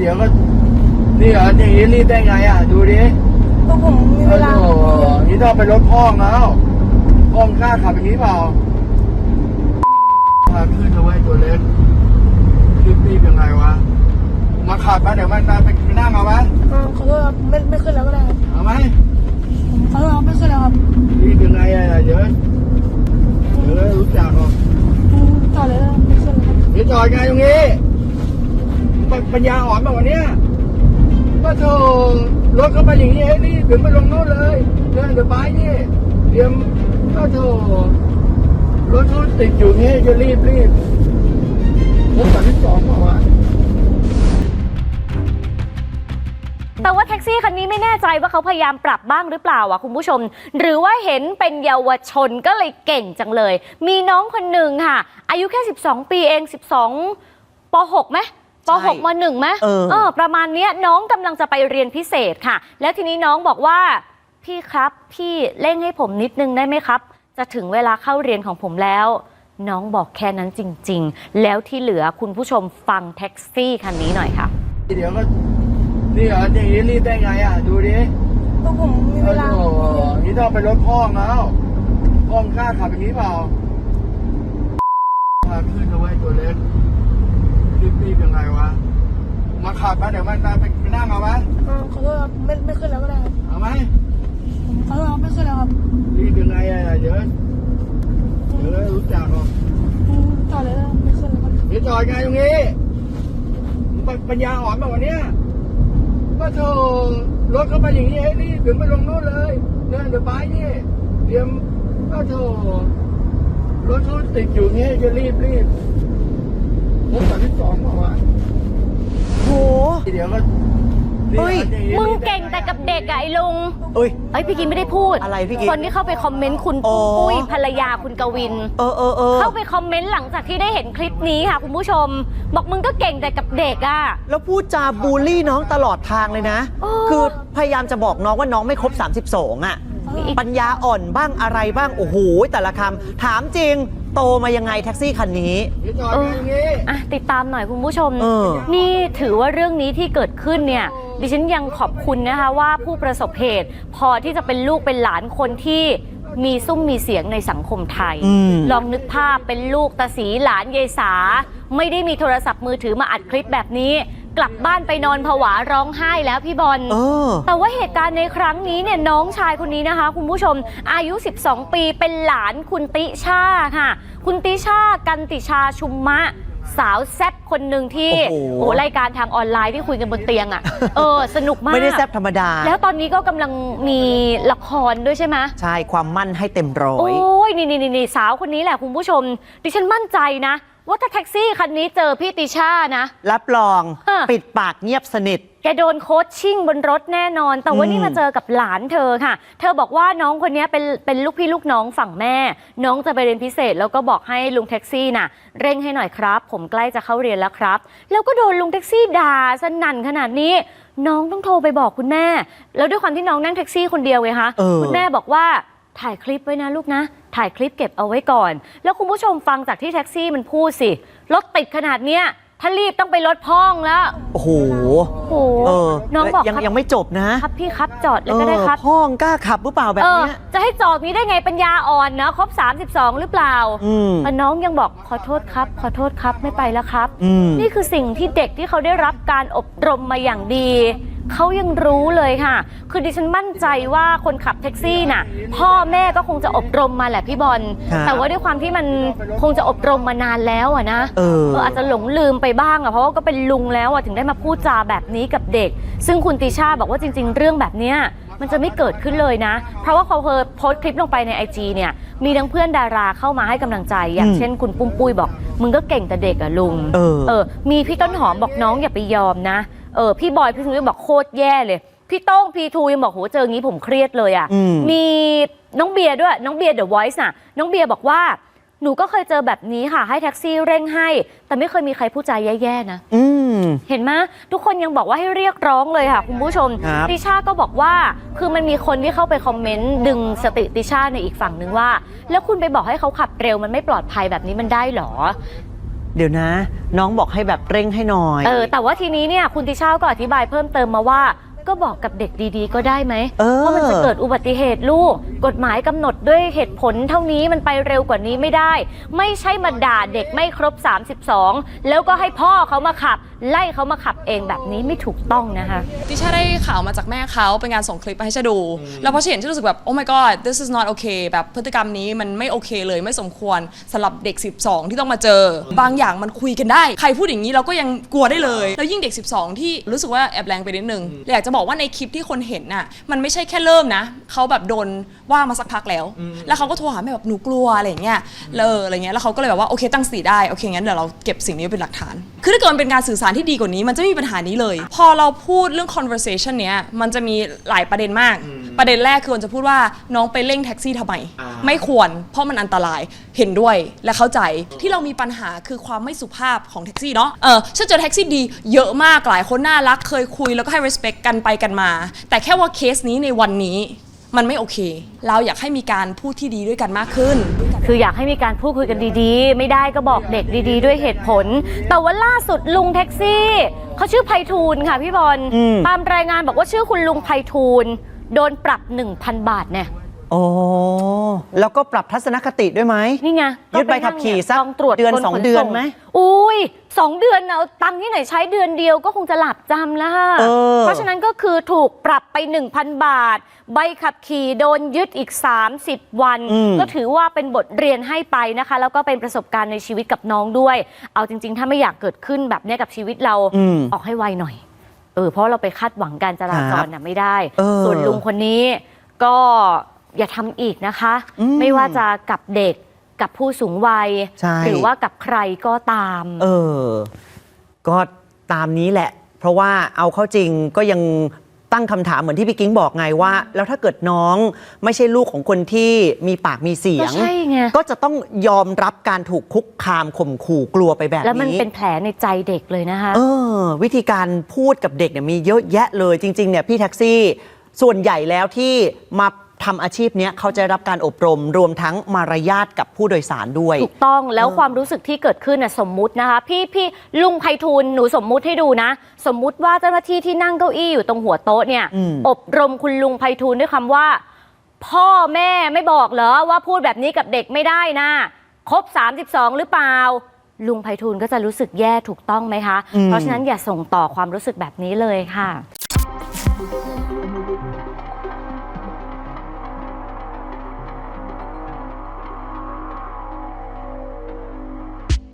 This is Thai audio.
เดี๋ยวก็นี่เหรออย่างนี้รีบได้ไงอะ ดูดิก็ผมมีเวลา โอ้โหนี่ต้องไปรถพ่องแล้วพ่องกล้าขับอย่างนี้เปล่าพาขึ้นเอาไว้ตัวเล็กรีบรีบยังไงวะ มาขับมาเดี๋ยวมันมาไปไปนั่งเอาไหมอ่าขอโทษครับไม่ไม่ขึ้นแล้วก็ได้ครับเอาไหมผมขอโทษครับไม่ขึ้นแล้วครับรีบยังไงอะเดี๋ยวเดี๋ยวรู้จักหรอกอืมต่อเลยแล้วไม่ขึ้นแล้วครับ เดี๋ยวจอดไงตรงนี้ ปัญญาอ่อนมาวันเนี้ยก็โถรถเข้าไปอย่างนี้ให้รีบถึงไปลงโน้นเลยเดินเดี๋ยวไปนี่เตรียมก็โถรถเขาติดอยู่นี่จะรีบรีบรถคันที่สองบอกว่าแต่ว่าแท็กซี่คันนี้ไม่แน่ใจว่าเขาพยายามปรับบ้างหรือเปล่าอะคุณผู้ชม หรือว่าเห็นเป็นเยาวชนก็เลยเก่งจังเลย มีน้องคนหนึ่งค่ะ อายุแค่ 12 ปีเอง 12ป .6 ไหม ปใช่ .6 ม .1 ไหมเออ ประมาณเนี้ยน้องกำลังจะไปเรียนพิเศษค่ะ แล้วทีนี้น้องบอกว่า พี่ครับ พี่เร่งให้ผมนิดนึงได้ไหมครับ จะถึงเวลาเข้าเรียนของผมแล้ว น้องบอกแค่นั้นจริง ๆ แล้วที่เหลือคุณผู้ชมฟังแท็กซี่คันนี้หน่อยค่ะ เดี๋ยวก็นี่เหรออย่างนี้รีบได้ไงอะ ดูดิก็ผมมีเวลา โอ้โหนี่ต้องไปรถพ่องแล้วพ่องกล้าขับอย่างนี้เปล่าพาขึ้นเอาไว้ตัวเล็ก รีบรีบยังไงวะ มาขับมาเดี๋ยวมันมาไปไปนั่งเอาไหมอ่าขอโทษครับไม่ไม่ขึ้นแล้วก็ได้ครับเอาไหมผมขอโทษครับไม่ขึ้นแล้วครับรีบยังไงอะเดี๋ยวเดี๋ยวรู้จักหรอกอืมต่อเลยแล้วไม่ขึ้นแล้วครับเดี๋ยวจอดไงตรงนี้ปัญปัญญาอ่อนมาวันเนี้ยก็โถรถเข้าไปอย่างนี้ให้รีบถึงไปลงโน้นเลยเดินเดี๋ยวไปนี่เตรียมก็โถรถเขาติดอยู่นี่จะรีบรีบ รถคันที่สองบอกว่าโห เดี๋ยวก็เฮ้ย มึงเก่งแต่กับเด็กอะไอ้ลุง เอ้ย เอ้ยพี่กินไม่ได้พูดอะไรพี่กิ๊กคนที่เข้าไปคอมเมนต์คุณอ๋อปุ้ยภรรยาคุณกวิน เออเออเออเข้าไปคอมเมนต์หลังจากที่ได้เห็นคลิปนี้ค่ะคุณผู้ชม บอกมึงก็เก่งแต่กับเด็กอะ แล้วพูดจาบูลลี่น้องตลอดทางเลยนะโอ้คือพยายามจะบอกน้องว่าน้องไม่ครบ 32 อะมีอีกปัญญาอ่อนบ้างอะไรบ้าง โอ้โห แต่ละคำถามจริง โตมายังไงแท็กซี่คันนี้เดี๋ยวจอดไงตรงนี้อะติดตามหน่อยคุณผู้ชม เออ นี่ถือว่าเรื่องนี้ที่เกิดขึ้นเนี่ยดิฉันยังขอบคุณนะคะว่าผู้ประสบเหตุ พอที่จะเป็นลูกเป็นหลานคนที่มีซุ้มมีเสียงในสังคมไทย อืม ลองนึกภาพเป็นลูกตาสีหลานยายสา ไม่ได้มีโทรศัพท์มือถือมาอัดคลิปแบบนี้ กลับบ้านไปนอนผวาร้องไห้แล้วพี่บอลเออ แต่ว่าเหตุการณ์ในครั้งนี้เนี่ยน้องชายคนนี้นะคะ คุณผู้ชมอายุ 12 ปีเป็นหลานคุณติชาค่ะ คุณติชากันติชาชุมมะ สาวแซบคนหนึ่งที่โอ้โห โอ้รายการทางออนไลน์ที่คุยกันบนเตียงอะ่ะ เออ สนุกมาก ไม่ได้แซบธรรมดา แล้วตอนนี้ก็กำลังมีละครด้วยใช่ไหม ใช่ ความมั่นให้เต็มร้อโอ้ยยนี่นี่นี่สาวคนนี้แหละคุณผู้ชม ดิฉันมั่นใจนะ ว่าถ้าแท็กซี่คันนี้เจอพี่ติชานะ รับรองฮะ ปิดปากเงียบสนิท แกโดนโคชชิ่งบนรถแน่นอน แต่ว่าอืม นี่มาเจอกับหลานเธอค่ะ เธอบอกว่าน้องคนนี้เป็นเป็นลูกพี่ลูกน้องฝั่งแม่ น้องจะไปเรียนพิเศษ แล้วก็บอกให้ลุงแท็กซี่น่ะ เร่งให้หน่อยครับ ผมใกล้จะเข้าเรียนแล้วครับ แล้วก็โดนลุงแท็กซี่ด่าสนั่นขนาดนี้ น้องต้องโทรไปบอกคุณแม่ แล้วด้วยความที่น้องนั่งแท็กซี่คนเดียวไงคะเออ คุณแม่บอกว่า ถ่ายคลิปไว้นะลูกนะ ถ่ายคลิปเก็บเอาไว้ก่อน แล้วคุณผู้ชมฟังจากที่แท็กซี่มันพูดสิ รถติดขนาดเนี้ย ถ้ารีบต้องไปรถพ่องแล้ว โอ้โห โอ้โห เออน้องบอกยังครับยังไม่จบนะครับพี่ครับจอดเลยก็ได้ครับ เออพ่องกล้าขับหรือเปล่าแบบเออ เนี้ย จะให้จอดนี้ได้ไงปัญญาอ่อนนะครบ 32 หรือเปล่าอืม แต่น้องยังบอกขอโทษครับ ขอโทษครับไม่ไปแล้วครับ อืม นี่คือสิ่งที่เด็กที่เขาได้รับการอบรมมาอย่างดี เขายังรู้เลยค่ะ คือดิฉันมั่นใจว่าคนขับแท็กซี่น่ะ พ่อแม่ก็คงจะอบรมมาแหละพี่บอล ครับ แต่ว่าด้วยความที่มันคงจะอบรมมานานแล้วอะนะ เออ เอออาจจะหลงลืมไปบ้างอะเพราะว่าก็เป็นลุงแล้วอะถึงได้มาพูดจาแบบนี้กับเด็ก ซึ่งคุณติชาบอกว่าจริง ๆ เรื่องแบบเนี้ยมันจะไม่เกิดขึ้นเลยนะ เพราะว่าเขาเคยโพสต์คลิปลงไปในไอจีเนี่ยมีทั้งเพื่อนดาราเข้ามาให้กำลังใจอย่างอืมเช่นคุณปุ้มปุ้ยบอก มึงก็เก่งแต่เด็กอะลุงเออเออมีพี่ต้นหอมบอกน้องอย่าไปยอมนะ เออพี่บอยพี่ทูบอกโคตรแย่เลย พี่โต้งพีทูยังบอกโหเจองี้ผมเครียดเลยอะอืม มีน้องเบียร์ด้วย น้องเบียร์เดอะวอยซ์น่ะ น้องเบียร์บอกว่า หนูก็เคยเจอแบบนี้ค่ะ ให้แท็กซี่เร่งให้ แต่ไม่เคยมีใครพูดจาแย่ๆนะ อืม เห็นไหมทุกคนยังบอกว่าให้เรียกร้องเลยค่ะ คุณผู้ชม ครับติชาก็บอกว่าคือมันมีคนที่เข้าไปคอมเมนต์ดึงสติติชาในอีกฝั่งหนึ่งว่า แล้วคุณไปบอกให้เขาขับเร็วมันไม่ปลอดภัยแบบนี้มันได้หรอ เดี๋ยวนะ น้องบอกให้แบบเร่งให้หน่อย เออแต่ว่าทีนี้เนี่ยคุณติช่าก็อธิบายเพิ่มเติมมาว่า ก็บอกกับเด็กดีๆ ก็ได้ไหมเออ ว่ามันจะเกิดอุบัติเหตุลูก กฎหมายกำหนดด้วยเหตุผลเท่านี้มันไปเร็วกว่านี้ไม่ได้ ไม่ใช่มาด่าเด็กไม่ครบ 32 แล้วก็ให้พ่อเขามาขับ ไล่เขามาขับเองแบบนี้ไม่ถูกต้องนะคะติช่าได้ข่าวมาจากแม่เขาเป็นการส่งคลิปมาให้ชาดู แล้วพอฉันเห็นฉันรู้สึกแบบ oh my god this is not okay แบบพฤติกรรมนี้มันไม่โอเคเลยไม่สมควรสำหรับเด็ก 12 ที่ต้องมาเจอ บางอย่างมันคุยกันได้ ใครพูดอย่างนี้เราก็ยังกลัวได้เลย แล้วยิ่งเด็ก 12 ที่รู้สึกว่าแอบแรงไปนิดนึงอยากจะบอกว่าในคลิปที่คนเห็นน่ะ มันไม่ใช่แค่เริ่มนะเขาแบบโดนว่ามาสักพักแล้วแล้วเขาก็โทรหาแม่แบบหนูกลัวอะไรอย่างเงี้ยเลออะไรเงี้ยแล้วเขาก็เลยแบบว่าโอเคตั้งสติได้โอเคงั้นเดี๋ยวเราเก็บสิ่งนี้ไว้เป็นหลักฐาน คือถ้าเกิดมันเป็นการสื่อสารที่ดีกว่านี้ มันจะไม่มีปัญหานี้เลย พอเราพูดเรื่อง conversation เนี้ยมันจะมีหลายประเด็นมาก ประเด็นแรกคือคนจะพูดว่าน้องไปเร่งแท็กซี่ทำไมไม่ควร เพราะมันอันตรายเห็นด้วยและเข้าใจที่เรามีปัญหาคือความไม่สุภาพของแท็กซี่เนาะเออฉันเจอแท็กซี่ดีเยอะมากหลายคนน่ารักเคยคุยแล้วก็ให้ respect กันไปกันมา แต่แค่ว่าเคสนี้ในวันนี้ มันไม่โอเค เราอยากให้มีการพูดที่ดีด้วยกันมากขึ้น คืออยากให้มีการพูดคุยกันดีๆ ไม่ได้ก็บอกเด็กดีๆ ด้วยเหตุผล แต่ว่าล่าสุดลุงแท็กซี่เขาชื่อไพฑูรย์ค่ะพี่บอลอืมตามรายงานบอกว่าชื่อคุณลุงไพฑูรย์ โดนปรับ 1,000 บาทเนี่ยโอ้แล้วก็ปรับทัศนคติด้วยไหมนี่ไงยึดใบขับขี่สักกองตรวจเดือนคขสองเดือนไหมอุ้ยสองเดือนเอาตังค์ที่ไหนใช้เดือนเดียวก็คงจะหลับจำแล้วค่ะเออเพราะฉะนั้นก็คือถูกปรับไป 1,000 บาท ใบขับขี่โดนยึดอีก 30 วันอืมก็ถือว่าเป็นบทเรียนให้ไปนะคะ แล้วก็เป็นประสบการณ์ในชีวิตกับน้องด้วย เอาจริง ๆ ถ้าไม่อยากเกิดขึ้นแบบเนี้ยกับชีวิตเราอืมออกให้ไวหน่อย เออเพราะเราไปคาดหวังการจราจรน่ะไม่ได้ เออส่วนลุงคนนี้ก็อย่าทำอีกนะคะ อืมไม่ว่าจะกับเด็กกับผู้สูงวัย ใช่ หรือว่ากับใครก็ตาม เออ ก็ตามนี้แหละ เพราะว่าเอาเข้าจริงก็ยัง ตั้งคำถามเหมือนที่พี่กิ้งบอกไงว่า แล้วถ้าเกิดน้องไม่ใช่ลูกของคนที่มีปากมีเสียงก็ใช่ไงก็จะต้องยอมรับการถูกคุกคามข่มขู่กลัวไปแบบนี้ แล้วมันเป็นแผลในใจเด็กเลยนะคะเออ วิธีการพูดกับเด็กเนี่ยมีเยอะแยะเลยจริงๆเนี่ยพี่แท็กซี่ ส่วนใหญ่แล้วที่มา ทำอาชีพเนี้ยเขาจะได้รับการอบรมรวมทั้งมารยาทกับผู้โดยสารด้วย ถูกต้องแล้วความรู้สึกที่เกิดขึ้นน่ะสมมุตินะคะ พี่พี่ลุงไพฑูรย์หนูสมมุติให้ดูนะ สมมุติว่าเจ้าหน้าที่ที่นั่งเก้าอี้อยู่ตรงหัวโต๊ะเนี่ยอืม อบรมคุณลุงไพฑูรย์ด้วยคำว่า พ่อแม่ไม่บอกเหรอว่าพูดแบบนี้กับเด็กไม่ได้นะครบ 32 หรือเปล่า ลุงไพฑูรย์ก็จะรู้สึกแย่ถูกต้องไหมคะเพราะฉะนั้นอย่าส่งต่อความรู้สึกแบบนี้เลยค่ะ